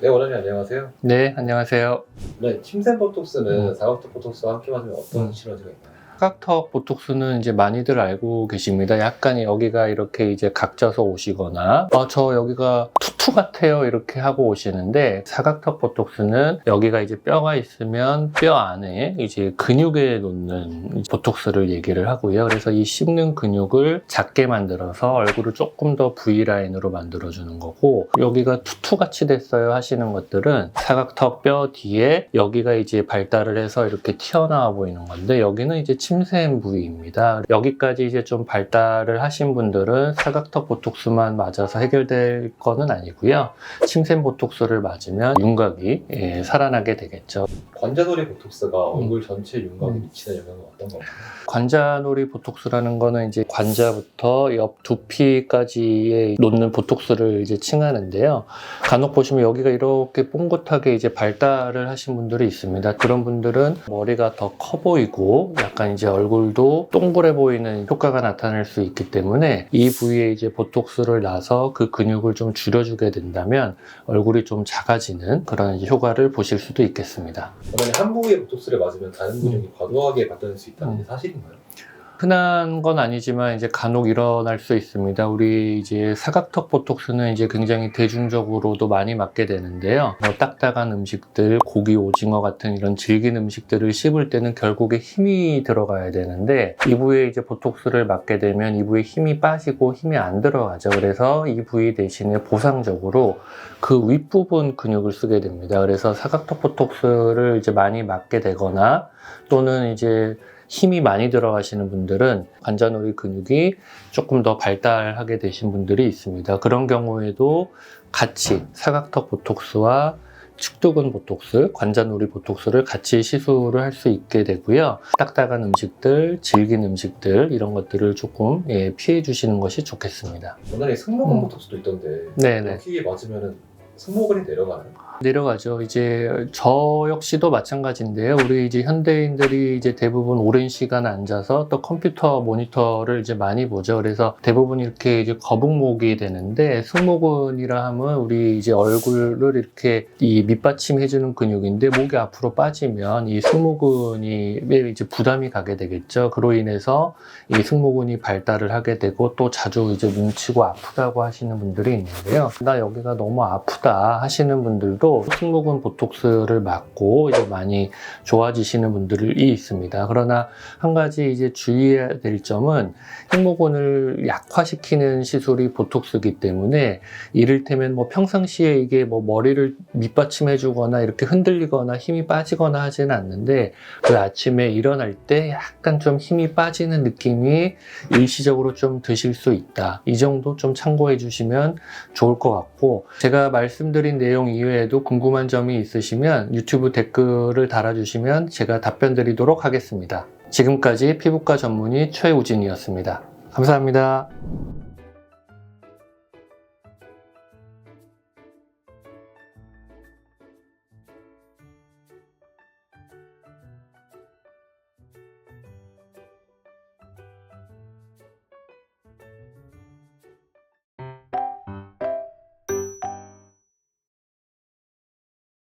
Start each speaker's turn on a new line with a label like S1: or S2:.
S1: 네, 원장님 안녕하세요.
S2: 네, 안녕하세요.
S1: 네, 침샘 보톡스는
S2: 음.
S1: 사각턱 보톡스와 함께 맞으면 어떤
S2: 음.
S1: 시너지가 있나요?
S2: 사각턱 보톡스는 이제 많이들 알고 계십니다. 약간 여기가 이렇게 이제 각져서 오시거나, 아, 저 여기가 투투 같아요. 이렇게 하고 오시는데, 사각턱 보톡스는 여기가 이제 뼈가 있으면 뼈 안에 이제 근육에 놓는 보톡스를 얘기를 하고요. 그래서 이 씹는 근육을 작게 만들어서 얼굴을 조금 더 V라인으로 만들어주는 거고, 여기가 투투 같이 됐어요 하시는 것들은 사각턱 뼈 뒤에 여기가 이제 발달을 해서 이렇게 튀어나와 보이는 건데, 여기는 이제 침샘 부위입니다. 여기까지 이제 좀 발달을 하신 분들은 사각턱 보톡스만 맞아서 해결될 거는 아니고요. 침샘 보톡스를 맞으면 윤곽이 예, 살아나게 되겠죠.
S1: 관자놀이 보톡스가
S2: 음.
S1: 얼굴 전체 윤곽에
S2: 음.
S1: 미치는 영향은 어떤 건가요?
S2: 관자놀이 보톡스라는 거는 이제 관자부터 옆 두피까지에 놓는 보톡스를 이제 칭하는데요. 간혹 보시면 여기가 이렇게 뽕긋하게 이제 발달을 하신 분들이 있습니다. 그런 분들은 머리가 더 커 보이고 약간 이제 얼굴도 동그래 보이는 효과가 나타날 수 있기 때문에 이 부위에 이제 보톡스를 놔서 그 근육을 좀 줄여주게 된다면 얼굴이 좀 작아지는 그런 이제 효과를 보실 수도 있겠습니다.
S1: 원장님 한 부위에 보톡스를 맞으면 다른 근육이 과도하게 발달할 수 있다는 게
S2: 음.
S1: 사실인가요?
S2: 흔한 건 아니지만 이제 간혹 일어날 수 있습니다. 우리 이제 사각턱 보톡스는 이제 굉장히 대중적으로도 많이 맞게 되는데요. 뭐 딱딱한 음식들, 고기, 오징어 같은 이런 질긴 음식들을 씹을 때는 결국에 힘이 들어가야 되는데 이 부위에 이제 보톡스를 맞게 되면 이 부위에 힘이 빠지고 힘이 안 들어가죠. 그래서 이 부위 대신에 보상적으로 그 윗부분 근육을 쓰게 됩니다. 그래서 사각턱 보톡스를 이제 많이 맞게 되거나 또는 이제 힘이 많이 들어가시는 분들은 관자놀이 근육이 조금 더 발달하게 되신 분들이 있습니다. 그런 경우에도 같이 사각턱 보톡스와 측두근 보톡스, 관자놀이 보톡스를 같이 시술을 할 수 있게 되고요. 딱딱한 음식들, 질긴 음식들 이런 것들을 조금 예, 피해 주시는 것이 좋겠습니다.
S1: 원장님 승모근
S2: 음.
S1: 보톡스도 있던데
S2: 네네.
S1: 여기에 맞으면 승모근이 내려가나요?
S2: 내려가죠. 이제 저 역시도 마찬가지인데요. 우리 이제 현대인들이 이제 대부분 오랜 시간 앉아서 또 컴퓨터 모니터를 이제 많이 보죠. 그래서 대부분 이렇게 이제 거북목이 되는데 승모근이라 하면 우리 이제 얼굴을 이렇게 이 밑받침 해주는 근육인데 목이 앞으로 빠지면 이 승모근이 이제 부담이 가게 되겠죠. 그로 인해서 이 승모근이 발달을 하게 되고 또 자주 이제 뭉치고 아프다고 하시는 분들이 있는데요. 나 여기가 너무 아프다 하시는 분들도 승모근 보톡스를 맞고 이제 많이 좋아지시는 분들이 있습니다. 그러나 한 가지 이제 주의해야 될 점은 승모근을 약화시키는 시술이 보톡스이기 때문에 이를테면 뭐 평상시에 이게 뭐 머리를 밑받침해 주거나 이렇게 흔들리거나 힘이 빠지거나 하지는 않는데 그 아침에 일어날 때 약간 좀 힘이 빠지는 느낌이 일시적으로 좀 드실 수 있다. 이 정도 좀 참고해 주시면 좋을 것 같고 제가 말씀드린 내용 이외에도 궁금한 점이 있으시면 유튜브 댓글을 달아주시면 제가 답변 드리도록 하겠습니다. 지금까지 피부과 전문의 최우진이었습니다. 감사합니다.